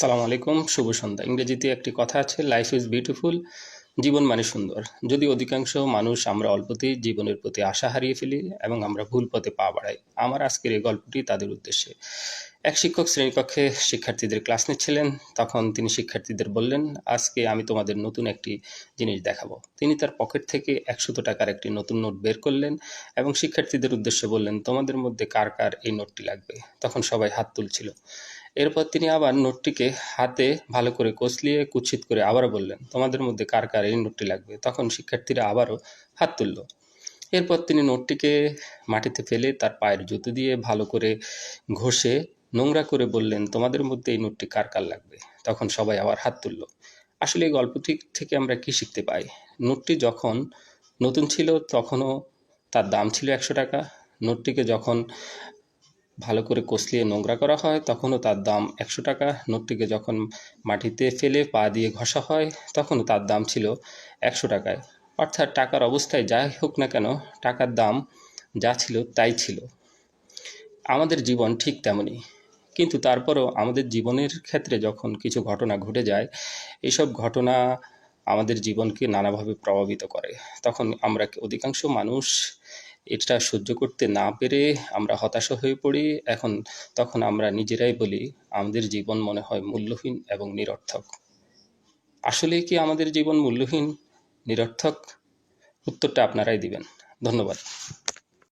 সালাম আলাইকুম, শুভ সন্ধ্যা। ইংরেজিতে একটি কথা আছে লাইফ ইজ বিউটিফুল জীবন মানে সুন্দর। যদি অধিকাংশ মানুষ আমরা অল্পতেই জীবনের প্রতি আশা হারিয়ে ফেলি এবং আমরা ভুল পথে পা বাড়াই, আমার আজকের এই গল্পটি তাদের উদ্দেশ্যে। এক শিক্ষক শ্রেণীকক্ষে শিক্ষার্থীদের ক্লাস নিচ্ছিলেন। তখন তিনি শিক্ষার্থীদের বললেন, আজকে আমি তোমাদের নতুন একটি জিনিস দেখাবো। তিনি তার পকেট থেকে একশত টাকার একটি নতুন নোট বের করলেন এবং শিক্ষার্থীদের উদ্দেশ্যে বললেন, তোমাদের মধ্যে কার কার এই নোটটি লাগবে? তখন সবাই হাত তুলছিল। এরপর তিনি আবার নোটটিকে হাতে ভালো করে কষলিয়ে কুৎসিত করে আবারও বললেন, তোমাদের মধ্যে কার কার এই নোটটি লাগবে? তখন শিক্ষার্থীরা আবারও হাত তুলল। এরপর তিনি নোটটিকে মাটিতে ফেলে তার পায়ের জুতো দিয়ে ভালো করে ঘষে নোংরা করে বললেন, তোমাদের মধ্যে এই নোটটি কার কার লাগবে? তখন সবাই আবার হাত তুলল। আসলে এই গল্পটি থেকে আমরা কি শিখতে পাই? নোটটি যখন নতুন ছিল, তখনও তার দাম ছিল একশো টাকা। নোটটিকে যখন ভালো করে কষলিয়ে নোংরা করা হয়, তখনও তার দাম একশো টাকা। নোটটিকে যখন মাটিতে ফেলে পা দিয়ে ঘষা হয়, তখনও তার দাম ছিল একশো টাকায়। অর্থাৎ টাকার অবস্থায় যাই হোক না কেন, টাকার দাম যা ছিল, তাই ছিল। আমাদের জীবন ঠিক তেমনই। কিন্তু তারপরও আমাদের জীবনের ক্ষেত্রে যখন কিছু ঘটনা ঘটে যায় এইসব ঘটনা আমাদের জীবনকে নানাভাবে প্রভাবিত করে। তখন আমরা অধিকাংশ মানুষ এটা সহ্য করতে না পেরে আমরা হতাশ হয়ে পড়ি। এখন তখন আমরা নিজেরাই বলি, আমাদের জীবন মনে হয় মূল্যহীন এবং নিরর্থক। আসলে কি আমাদের জীবন মূল্যহীন, নিরর্থক? উত্তরটা আপনারাই দিবেন। ধন্যবাদ।